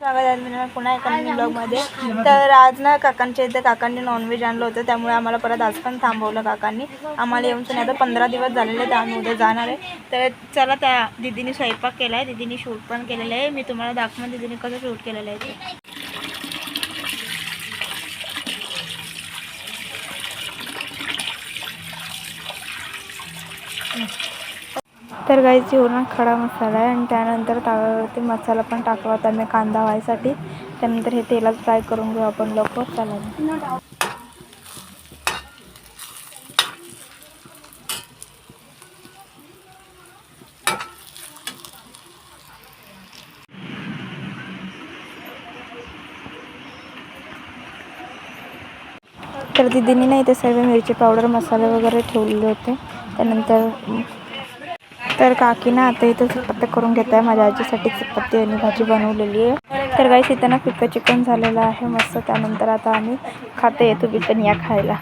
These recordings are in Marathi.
स्वागत आहे मी पुन्हा एका ब्लॉगमध्ये तर आज ना काकांच्या इथे काकांनी नॉनव्हेज आणलं होतं त्यामुळे आम्हाला परत आज पण थांबवलं काकांनी. आम्हाला येऊन सुद्धा आता पंधरा दिवस झालेले तर आम्ही उद्या जाणार आहे. तर चला त्या दिदीने स्वयंपाक केला आहे दिदीने शूट पण केलेलं आहे. मी तुम्हाला दाखवून दिदीने कसं शूट केलेलं आहे ते. तर गाईची वरून खडा मसाला आहे आणि त्यानंतर ताव्यावरती मसाला पण टाकला होता मी कांदा व्हायसाठी त्यानंतर हे तेलात फ्राय करून घेऊ आपण लोक. चला तर दिदीने नाही ते सर्व मिरची पावडर मसाले वगैरे ठेवलेले होते. त्यानंतर तर काकी ना आता इथं चपात्या करून घेत आहे माझ्या आजीसाठी चपाती आणि भाजी बनवलेली आहे. तर गाईस इथं ना पिकं चिकन झालेलं आहे. मस्त त्यानंतर आता आम्ही खाते येतो बिकन या खायला.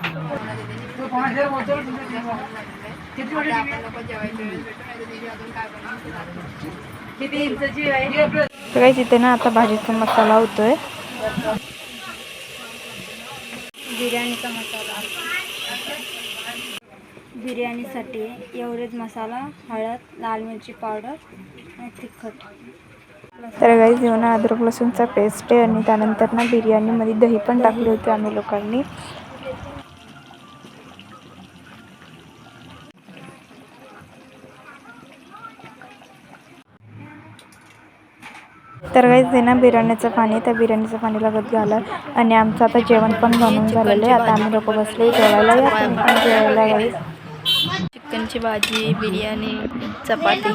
तर काही ना आता भाजीचा मसाला होतोय. बिर्याणीचा मसाला बिर्याणीसाठी एवढेच मसाला हळद लाल मिरची पावडर आणि तिखट. तर गाईज जेवण अद्रक लसूणचा पेस्ट आहे आणि त्यानंतर ना बिर्याणीमध्ये दही पण टाकली होती आम्ही लोकांनी. तर काही ते ना बिर्याणीचं पाणी त्या बिर्याणीचं पाणी लागत झालं आणि आमचं आता जेवण पण बनवून झालेलं आहे. आता आम्ही लोक बसले जेवायला या. जेवायला गाईस चिकनची भाजी बिर्याणी चपाती.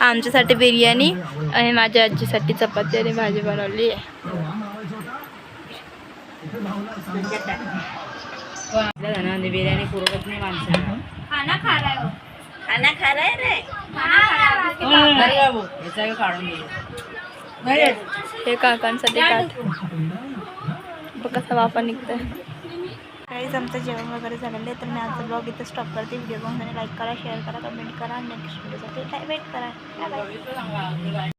आमच्यासाठी बिर्याणी आणि माझ्या आजीसाठी चपाती आणि भाजी बनवली आहे. बिर्याणी पुरवत नाही माणसाला खाना खा रहा है खाना खा रहा है. रे याचा काढून घे हे काकांसाठी काठ. बघ कसा वाफा निघतोय. काहीच आमचं जेवण वगैरे झालेलं आहे तर मी आमचा ब्लॉग इथं स्टॉप करते. व्हिडिओ बघून लाईक करा शेअर करा कमेंट करा. नेक्स्ट व्हिडिओसाठी वेट करा. Bye.